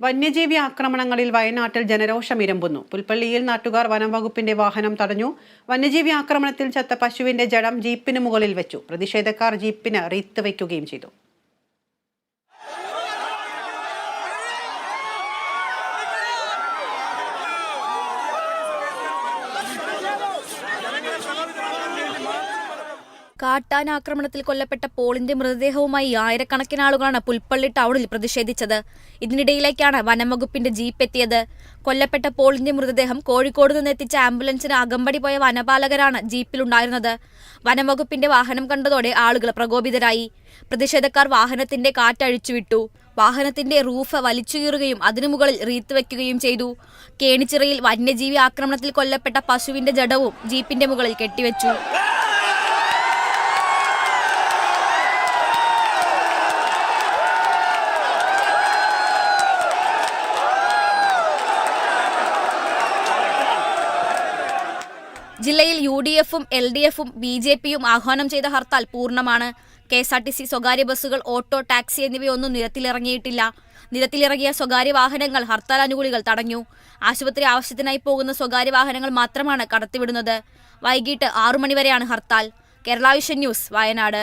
വന്യജീവി ആക്രമണങ്ങളിൽ വയനാട്ടിൽ ജനരോഷം ഇരമ്പുന്നു. പുൽപ്പള്ളിയിൽ നാട്ടുകാർ വനം വകുപ്പിന്റെ വാഹനം തടഞ്ഞു. വന്യജീവി ആക്രമണത്തിൽ ചത്ത പശുവിന്റെ ജഡം ജീപ്പിന് മുകളിൽ വെച്ചു. പ്രതിഷേധക്കാർ ജീപ്പിന് റീത്ത് വയ്ക്കുകയും ചെയ്തു. കാട്ടാനാക്രമണത്തിൽ കൊല്ലപ്പെട്ട പോളിന്റെ മൃതദേഹവുമായി ആയിരക്കണക്കിന് ആളുകളാണ് പുൽപ്പള്ളി ടൗണിൽ പ്രതിഷേധിച്ചത്. ഇതിനിടയിലേക്കാണ് വനംവകുപ്പിന്റെ ജീപ്പ് എത്തിയത്. കൊല്ലപ്പെട്ട പോളിന്റെ മൃതദേഹം കോഴിക്കോട് നിന്ന് എത്തിച്ച ആംബുലൻസിന് അകമ്പടി പോയ വനപാലകരാണ് ജീപ്പിലുണ്ടായിരുന്നത്. വനംവകുപ്പിന്റെ വാഹനം കണ്ടതോടെ ആളുകൾ പ്രകോപിതരായി. പ്രതിഷേധക്കാർ വാഹനത്തിന്റെ കാറ്റഴിച്ചുവിട്ടു. വാഹനത്തിന്റെ റൂഫ് വലിച്ചുകീറുകയും അതിനു മുകളിൽ റീത്ത് വയ്ക്കുകയും ചെയ്തു. കേണിച്ചിറയിൽ വന്യജീവി ആക്രമണത്തിൽ കൊല്ലപ്പെട്ട പശുവിന്റെ ജഡവും ജീപ്പിന്റെ മുകളിൽ കെട്ടിവെച്ചു. ജില്ലയിൽ യു ഡി എഫും എൽ ഡി എഫും ബി ജെ പിയും ആഹ്വാനം ചെയ്ത hartal പൂർണമാണ്. K S R T C സ്വകാര്യ ബസ്സുകൾ ഓട്ടോ ടാക്സി എന്നിവയൊന്നും നിരത്തിലിറങ്ങിയിട്ടില്ല. നിരത്തിലിറങ്ങിയ സ്വകാര്യ വാഹനങ്ങൾ ഹർത്താൽ അനുകൂലികൾ തടഞ്ഞു. ആശുപത്രി ആവശ്യത്തിനായി പോകുന്ന സ്വകാര്യ വാഹനങ്ങൾ മാത്രമാണ് കടത്തിവിടുന്നത്. വൈകിട്ട് ആറു മണിവരെയാണ് hartal. Kerala vision news Wayanad.